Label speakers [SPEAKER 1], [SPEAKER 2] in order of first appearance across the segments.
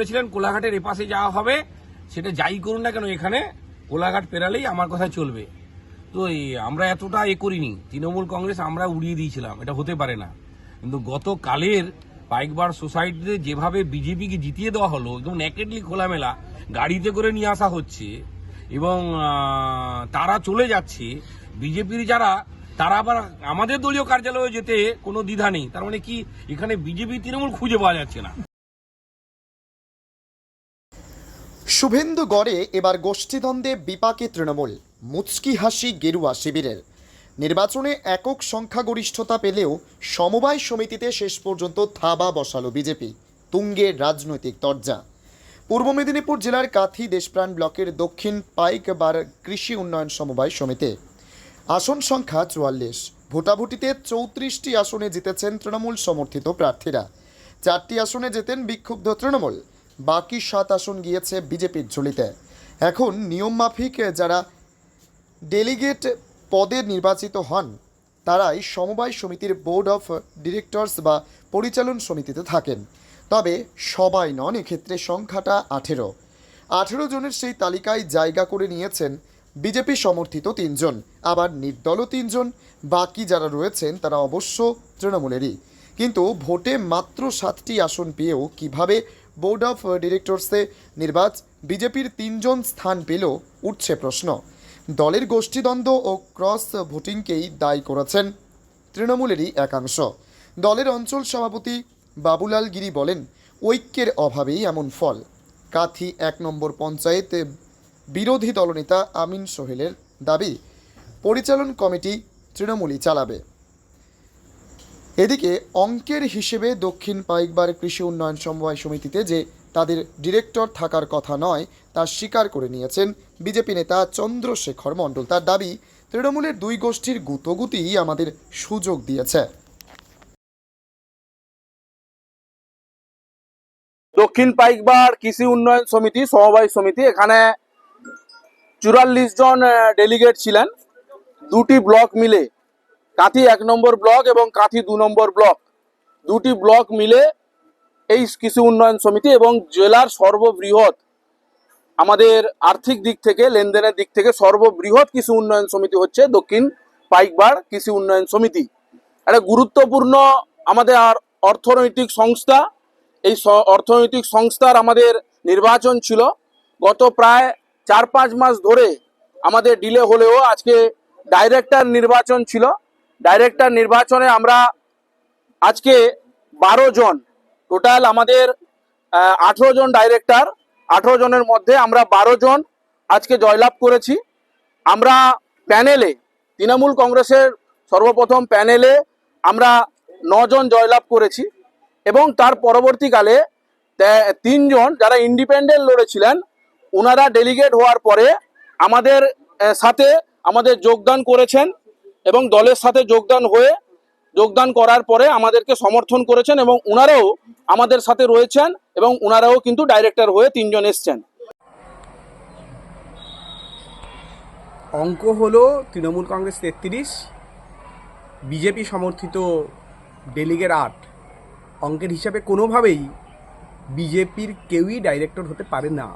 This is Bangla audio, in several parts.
[SPEAKER 1] বলেছিলেন কোলাঘাটের এপাশে যাওয়া হবে। সেটা যাই করুন না কেন, এখানে কোলাঘাট পেরালেই আমার কথা চলবে। তো আমরা এতটা এ করিনি। তৃণমূল কংগ্রেস আমরা উড়িয়ে দিয়েছিলাম, এটা হতে পারে না। কিন্তু গতকালের পাইকবার সোসাইটিতে যেভাবে বিজেপিকে জিতিয়ে দেওয়া হলো, একদম নেকেডলি খোলামেলা, গাড়িতে করে নিয়ে আসা হচ্ছে, এবং তারা চলে যাচ্ছে, বিজেপির যারা, তারা আবার আমাদের দলীয় কার্যালয়ে যেতে কোনো দ্বিধা নেই। তার মানে কি, এখানে বিজেপি তৃণমূল খুঁজে পাওয়া যাচ্ছে না।
[SPEAKER 2] শুভেন্দু গড়ে এবার গোষ্ঠীদ্বন্দ্বে বিপাকে তৃণমূল, মুচকি হাসি গেরুয়া শিবিরের। নির্বাচনে একক সংখ্যাগরিষ্ঠতা পেলেও সমবায় সমিতিতে শেষ পর্যন্ত থাবা বসালো বিজেপি, তুঙ্গের রাজনৈতিক তরজা। পূর্ব মেদিনীপুর জেলার কাথি দেশপ্রাণ ব্লকের দক্ষিণ পাইকবার কৃষি উন্নয়ন সমবায় সমিতি। আসন সংখ্যা চুয়াল্লিশ। ভোটাভুটিতে চৌত্রিশটি আসনে জিতেছেন তৃণমূল সমর্থিত প্রার্থীরা। চারটি আসনে জেতেন বিক্ষুব্ধ তৃণমূল। বাকি সাত আসন গিয়েছে বিজেপির ঝুলিতে। এখন নিয়মমাফিক যারা ডেলিগেট পদে নির্বাচিত হন, তারাই সমবায় সমিতির বোর্ড অফ ডিরেক্টরস বা পরিচালন সমিতিতে থাকেন। তবে সবাই নন, এক্ষেত্রে সংখ্যাটা আঠেরো। আঠেরো জনের সেই তালিকায় জায়গা করে নিয়েছেন বিজেপি সমর্থিত তিনজন। আবার নির্দলও তিনজন, বাকি যারা রয়েছেন তারা অবশ্য তৃণমূলেরই। কিন্তু ভোটে মাত্র সাতটি আসন পেয়েও কীভাবে বোর্ড অফ ডিরেক্টরসে নির্বাচ বিজেপির তিনজন স্থান পেল উঠছে প্রশ্ন। দলের গোষ্ঠীদ্বন্দ্ব ও ক্রস ভোটিংকেই দায়ী করেছেন তৃণমূলেরই একাংশ। দলের অঞ্চল সভাপতি বাবুলাল গিরি বলেন, ঐক্যের অভাবেই এমন ফল। কাথি এক নম্বর পঞ্চায়েত বিরোধী দলনেতা আমিন সোহেলের দাবি, পরিচালন কমিটি তৃণমূলই চালাবে। এদিকে অঙ্কের হিসেবে দক্ষিণ পাইকবার কৃষি উন্নয়ন সমবায় সমিতিতে যে তাদের ডিরেক্টর থাকার কথা নয়, তা স্বীকার করে নিয়েছেন বিজেপি নেতা চন্দ্রশেখর মণ্ডল। তার দাবি, তৃণমূলের দুই গোষ্ঠীর গুতগুতিই আমাদের সুযোগ দিয়েছে।
[SPEAKER 3] দক্ষিণ পাইকবার কৃষি উন্নয়ন সমিতি, সমবায় সমিতি, এখানে চুরাল্লিশ জন ডেলিগেট ছিলেন। দুটি ব্লক মিলে কাঁথি এক নম্বর ব্লক এবং কাঁথি দু নম্বর ব্লক। দুটি ব্লক মিলে এই কৃষি উন্নয়ন সমিতি এবং জেলার সর্ববৃহৎ আমাদের আর্থিক দিক থেকে, লেনদেনের দিক থেকে সর্ববৃহৎ কৃষি উন্নয়ন সমিতি হচ্ছে দক্ষিণ পাইকবার কৃষি উন্নয়ন সমিতি। একটা গুরুত্বপূর্ণ আমাদের আর অর্থনৈতিক সংস্থা। এই অর্থনৈতিক সংস্থার আমাদের নির্বাচন ছিল। গত প্রায় চার পাঁচ মাস ধরে আমাদের ডিলে হলেও আজকে ডাইরেক্টর নির্বাচন ছিল। ডাইরেক্টর নির্বাচনে আমরা আজকে বারো জন টোটাল আমাদের আঠেরো জন ডাইরেক্টর আঠেরো জনের মধ্যে আমরা বারো জন আজকে জয়লাভ করেছি। আমরা প্যানেলে তৃণমূল কংগ্রেসের সর্বপ্রথম প্যানেলে আমরা নজন জয়লাভ করেছি এবং তার পরবর্তীকালে তিনজন যারা ইন্ডিপেন্ডেন্ট লড়েছিলেন ওনারা ডেলিগেট হওয়ার পরে আমাদের সাথে আমাদের যোগদান করেছেন। এবং দলের সাথে যোগদান হয়ে যোগদান করার পরে আমাদেরকে সমর্থন করেছেন এবং ওনারাও আমাদের সাথে রয়েছেন এবং ওনারাও কিন্তু ডাইরেক্টর হয়ে তিনজন এসছেন।
[SPEAKER 4] অঙ্ক হলো তৃণমূল কংগ্রেস তেত্রিশ, বিজেপি সমর্থিত ডেলিগেট আট। অঙ্কের হিসাবে কোনোভাবেই বিজেপির কেউই ডাইরেক্টর হতে পারে না।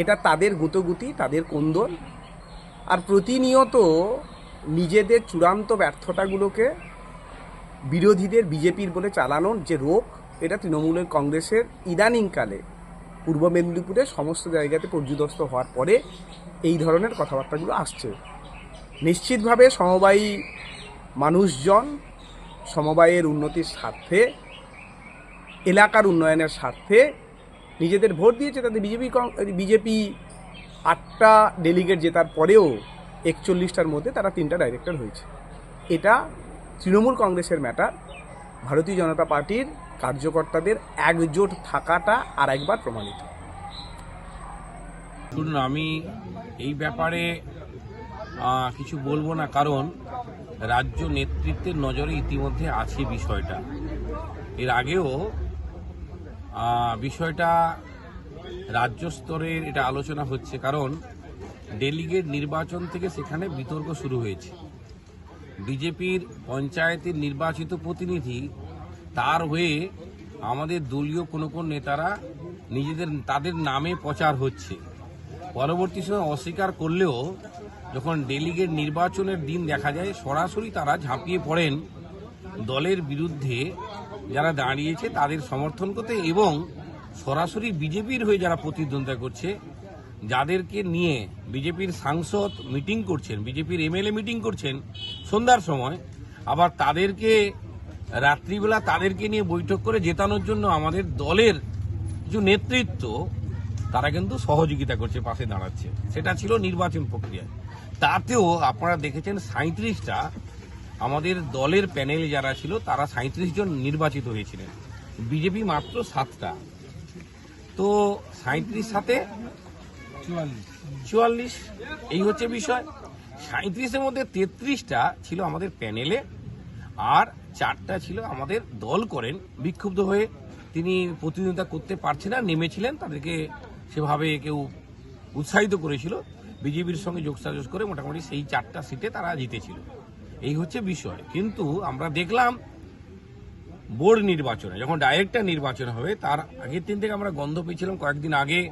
[SPEAKER 4] এটা তাদের গুতগুতি, তাদের কোন্দল। আর প্রতিনিয়ত নিজেদের চূড়ান্ত ব্যর্থতাগুলোকে বিরোধীদের বিজেপির বলে চালানোর যে রোগ, এটা তৃণমূলের কংগ্রেসের ইদানিংকালে পূর্ব মেদিনীপুরে সমস্ত জায়গাতে পর্যুদস্ত হওয়ার পরে এই ধরনের কথাবার্তাগুলো আসছে। নিশ্চিতভাবে সমবায়ী মানুষজন সমবায়ের উন্নতির স্বার্থে, এলাকার উন্নয়নের স্বার্থে নিজেদের ভোট দিয়েছে তাদের বিজেপি বিজেপি আটটা ডেলিগেট জেতার পরেও একচল্লিশটার মধ্যে তারা তিনটা ডাইরেক্টর হয়েছে। এটা তৃণমূল কংগ্রেসের ম্যাটার ভারতীয় জনতা পার্টির কার্যকর্তাদের একজোট থাকাটা আর একবার প্রমাণিত।
[SPEAKER 1] শুনুন, আমি এই ব্যাপারে কিছু বলব না, কারণ রাজ্য নেতৃত্বের নজরে ইতিমধ্যে আছে বিষয়টা। এর আগেও বিষয়টা রাজ্য স্তরের এটা আলোচনা হচ্ছে, কারণ ডেলিগেট নির্বাচন থেকে সেখানে বিতর্ক শুরু হয়েছে। বিজেপির পঞ্চায়েতের নির্বাচিত প্রতিনিধি, তার হয়ে আমাদের দলীয় কোনো কোন নেতারা নিজেদের, তাদের নামে প্রচার হচ্ছে। পরবর্তী সময় অস্বীকার করলেও যখন ডেলিগেট নির্বাচনের দিন দেখা যায়, সরাসরি তারা ঝাঁপিয়ে পড়েন দলের বিরুদ্ধে যারা দাঁড়িয়েছে, তাদের সমর্থন করতে এবং সরাসরি বিজেপির হয়ে যারা প্রতিদ্বন্দ্বিতা করছে, যাদেরকে নিয়ে বিজেপির সাংসদ মিটিং করছেন, বিজেপির এমএলএ মিটিং করছেন সন্ধ্যার সময়, আবার তাদেরকে রাত্রিবেলা তাদেরকে নিয়ে বৈঠক করে জেতানোর জন্য আমাদের দলের কিছু নেতৃত্ব, তারা কিন্তু সহযোগিতা করছে, পাশে দাঁড়াচ্ছে। সেটা ছিল নির্বাচন প্রক্রিয়া। তাতেও আপনারা দেখেছেন সাঁত্রিশটা আমাদের দলের প্যানেলে যারা ছিল, তারা সাঁত্রিশ জন নির্বাচিত হয়েছিলেন। বিজেপি মাত্র সাতটা। তো সাঁত্রিশ সাথে চুয়াল্লিশ। এই হচ্ছে বিষয়। সাঁত্রিশের মধ্যে তেত্রিশটা ছিল আমাদের প্যানেলে আর চারটা ছিল আমাদের দল করেন। বিক্ষুব্ধ হয়ে তিনি প্রতিদ্বন্দ্বিতা করতে পারছে না নেমেছিলেন। তাদেরকে সেভাবে কেউ উৎসাহিত করেছিল। বিজেপির সঙ্গে যোগসাজস করে মোটামুটি সেই চারটা সিটে তারা জিতেছিল। এই হচ্ছে বিষয়। কিন্তু আমরা দেখলাম বোর্ড নির্বাচনে, যখন ডাইরেক্টর নির্বাচন হবে, তার আগের দিন থেকে আমরা গন্ধ পেয়েছিলাম। কয়েকদিন আগে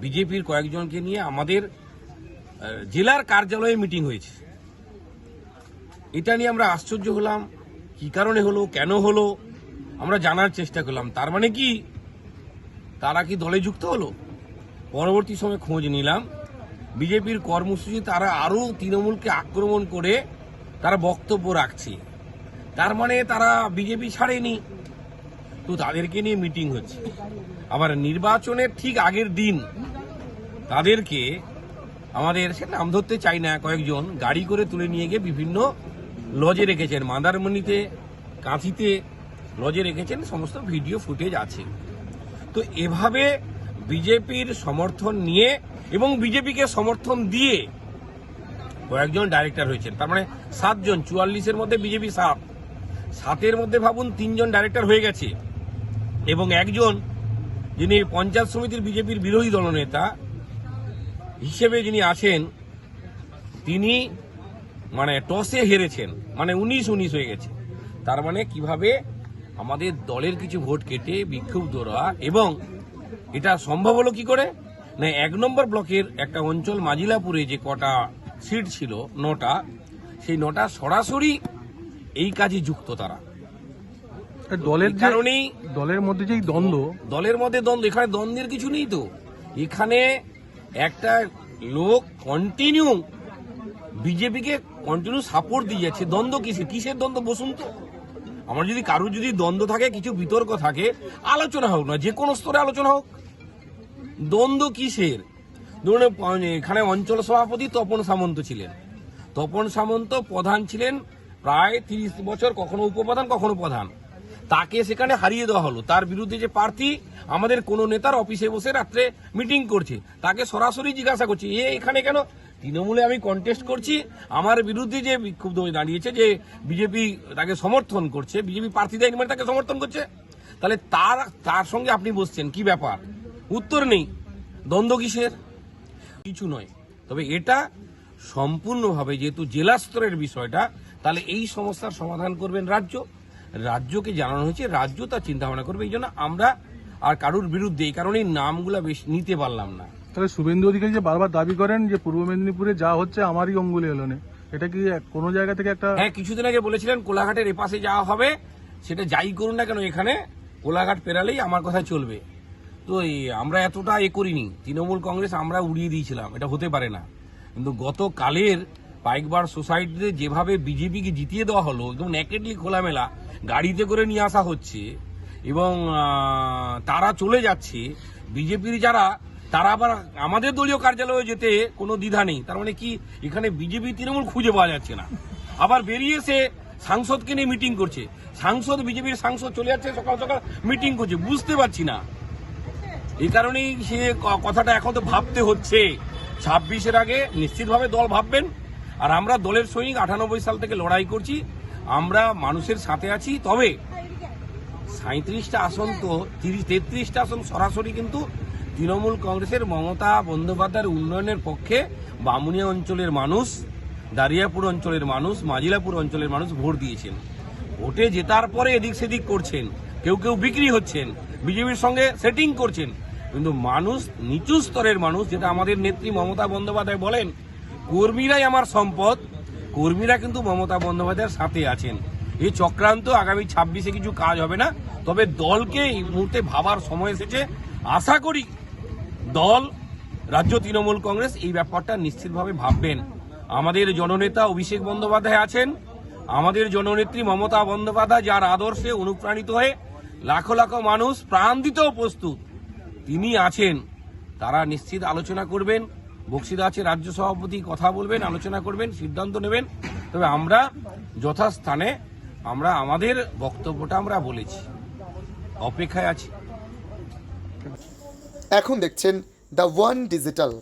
[SPEAKER 1] বিজেপির কয়েকজনকে নিয়ে আমাদের জেলার কার্যালয়ে মিটিং হয়েছে। এটা নিয়ে আমরা আশ্চর্য হলাম। কি কারণে হলো? কেন হলো? আমরা জানার চেষ্টা করলাম। তার মানে কি? তারা কি দলে যুক্ত হলো? পরবর্তী সময় খোঁজ নিলাম। বিজেপির কর্মসূচি, তারা আরও তৃণমূলকে আক্রমণ করে তারা বক্তব্য রাখছে। তার মানে তারা বিজেপি ছাড়েনি। তো তাদেরকে নিয়ে মিটিং হচ্ছে। আবার নির্বাচনের ঠিক আগের দিন তাদেরকে আমাদের, সে নাম ধরতে চাই না, কয়েকজন গাড়ি করে তুলে নিয়ে গিয়ে বিভিন্ন লজে রেখেছেন। মাদারমণিতে, কাঁথিতে লজে রেখেছেন, সমস্ত ভিডিও ফুটেজ আছে। তো এভাবে বিজেপির সমর্থন নিয়ে এবং বিজেপিকে সমর্থন দিয়ে কয়েকজন ডাইরেক্টর হয়েছেন। তার মানে সাতজন, চুয়াল্লিশের মধ্যে বিজেপি সাত। সাতের মধ্যে ভাবুন তিনজন ডাইরেক্টর হয়ে গেছে। এবং একজন যিনি পঞ্চায়েত সমিতির বিজেপির বিরোধী দলনেতা হিসেবে যিনি আছেন, তিনি মানে টসে হেরেছেন। মানে উনিশ উনিশ হয়ে গেছে। তার মানে কীভাবে আমাদের দলের কিছু ভোট কেটে বিক্ষুব্ধরা এবং এটা সম্ভব হলো কি করে? না, এক নম্বর ব্লকের একটা অঞ্চল মাজিলাপুরে যে কটা সিট ছিল, নটা, সেই নটা সরাসরি এই কাজে যুক্ত তারা।
[SPEAKER 5] দলের যে
[SPEAKER 1] কারণেই
[SPEAKER 5] দলের মধ্যে যেই দ্বন্দ্ব।
[SPEAKER 1] দলের মধ্যে দ্বন্দ্ব এখানে দ্বন্দ্বের কিছু নেই তো। এখানে একটা লোক কন্টিনিউ বিজেপিকে কন্টিনিউ সাপোর্ট দিয়ে যাচ্ছে। দ্বন্দ্ব কিসের? কিসের দ্বন্দ্ব? বসুন তো। আমার যদি কারোর যদি দ্বন্দ্ব থাকে কিছু বিতর্ক থাকে আলোচনা হোক না যে কোনো স্তরে আলোচনা হোক। দ্বন্দ্ব কিসের? ধরুন এখানে অঞ্চল সভাপতি তপন সামন্ত ছিলেন। তপন সামন্ত প্রধান ছিলেন প্রায় তিরিশ বছর কখনো উপপ্রধান, কখনো প্রধান। তাকে সেখানে হারিয়ে দেওয়া হলো। তার বিরুদ্ধে যে প্রার্থী আমাদের কোন নেতার অফিসে বসে রাত্রে মিটিং করছে, তাকে সরাসরি জিজ্ঞাসা করছি, এ এখানে কেন? তৃণমূলে আমি কন্টেস্ট করছি। আমার বিরুদ্ধে যে বিক্ষুব্ধ হয়ে দাঁড়িয়েছে, যে বিজেপি তাকে সমর্থন করছে বিজেপি প্রার্থী দেয়নি মানে তাকে সমর্থন করছে। তাহলে তার তার সঙ্গে আপনি বসছেন, কি ব্যাপার? উত্তর নেই। দ্বন্দ্ব কিসের? কিছু নয়। তবে এটা সম্পূর্ণভাবে যেহেতু জেলা স্তরের বিষয়টা তাহলে এই সমস্যার সমাধান করবেন রাজ্য। রাজ্যকে জানানো হয়েছে রাজ্য তার চিন্তা ভাবনা করবে এই জন্য আমরা আর কারুর বিরুদ্ধে এই কারণেই নামগুলা বেশ নিতে পারলাম না।
[SPEAKER 5] তাহলে শুভেন্দু অধিকারী যে বারবার দাবি করেন যে পূর্ব মেদিনীপুরে যা হচ্ছে আমারই অঙ্গুলি এলোনে এটা কি কোনো জায়গা থেকে একটা
[SPEAKER 1] হ্যাঁ কিছুদিন আগে বলেছিলেন কোলাঘাটের এপাশে যাওয়া হবে সেটা যাই করুন না কেন এখানে কোলাঘাট পেরালেই আমার কথা চলবে। তো এই আমরা এতটা এ করিনি তৃণমূল কংগ্রেস আমরা উড়িয়ে দিয়েছিলাম এটা হতে পারে না। কিন্তু গতকালের পাইকবার সোসাইটিতে যেভাবে বিজেপিকে জিতিয়ে দেওয়া হলো, একদম ন্যাকেটলি খোলামেলা, গাড়িতে করে নিয়ে আসা হচ্ছে এবং তারা চলে যাচ্ছে। বিজেপির যারা, তারা আবার আমাদের দলীয় কার্যালয়ে যেতে কোনো দ্বিধা নেই। তার মানে কি, এখানে বিজেপি তৃণমূল খুঁজে পাওয়া যাচ্ছে না। আবার বেরিয়ে এসে সাংসদকে নিয়ে মিটিং করছে। সাংসদ, বিজেপির সাংসদ চলে যাচ্ছে, সকাল সকাল মিটিং করছে। বুঝতে পারছি না। এই কারণেই সে কথাটা এখন তো ভাবতে হচ্ছে। ছাব্বিশের আগে নিশ্চিতভাবে দল ভাববেন। আর আমরা দলের সৈনিক আটানব্বই সাল থেকে লড়াই করছি। আমরা মানুষের সাথে আছি, তবে সাঁত্রিশটা আসন তো, তিরিশ, তেত্রিশটা আসন সরাসরি কিন্তু তৃণমূল কংগ্রেসের মমতা বন্দ্যোপাধ্যায়ের উন্নয়নের পক্ষে বামুনিয়া অঞ্চলের মানুষ, দারিয়াপুর অঞ্চলের মানুষ, মাজিলাপুর অঞ্চলের মানুষ ভোট দিয়েছেন। ভোটে জেতার পরে এদিক সেদিক করছেন, কেউ কেউ বিক্রি হচ্ছেন, বিজেপির সঙ্গে সেটিং করছেন। কিন্তু মানুষ, নিচু স্তরের মানুষ, যেটা আমাদের নেত্রী মমতা বন্দ্যোপাধ্যায় বলেন কর্মীরাই আমার সম্পদ। কর্মীরা কিন্তু মমতা বন্দ্যোপাধ্যায়ের সাথে আছেন। এই চক্রান্ত আগামী ছাব্বিশে কিছু কাজ হবে না, তবে দলকে এই মুহূর্তে ভাবার সময় এসেছে। আশা করি দল, রাজ্য তৃণমূল কংগ্রেস এই ব্যাপারটা নিশ্চিতভাবে ভাববেন। আমাদের জননেতা অভিষেক বন্দ্যোপাধ্যায় আছেন। আমাদের জননেত্রী মমতা বন্দ্যোপাধ্যায় যার আদর্শে অনুপ্রাণিত হয়ে লাখো লাখো মানুষ প্রাণ দিতেও প্রস্তুত, তিনি আছেন। তারা নিশ্চিত আলোচনা করবেন। বক্সিদা আছে, রাজ্য সভাপতি কথা বলবেন, আলোচনা করবেন, সিদ্ধান্ত নেবেন। তবে আমরা যথাস্থানে, আমরা আমাদের বক্তব্যটা আমরা বলেছি। অপেক্ষায় আছি।
[SPEAKER 2] এখন দেখছেন দ্য ওয়ান ডিজিটাল।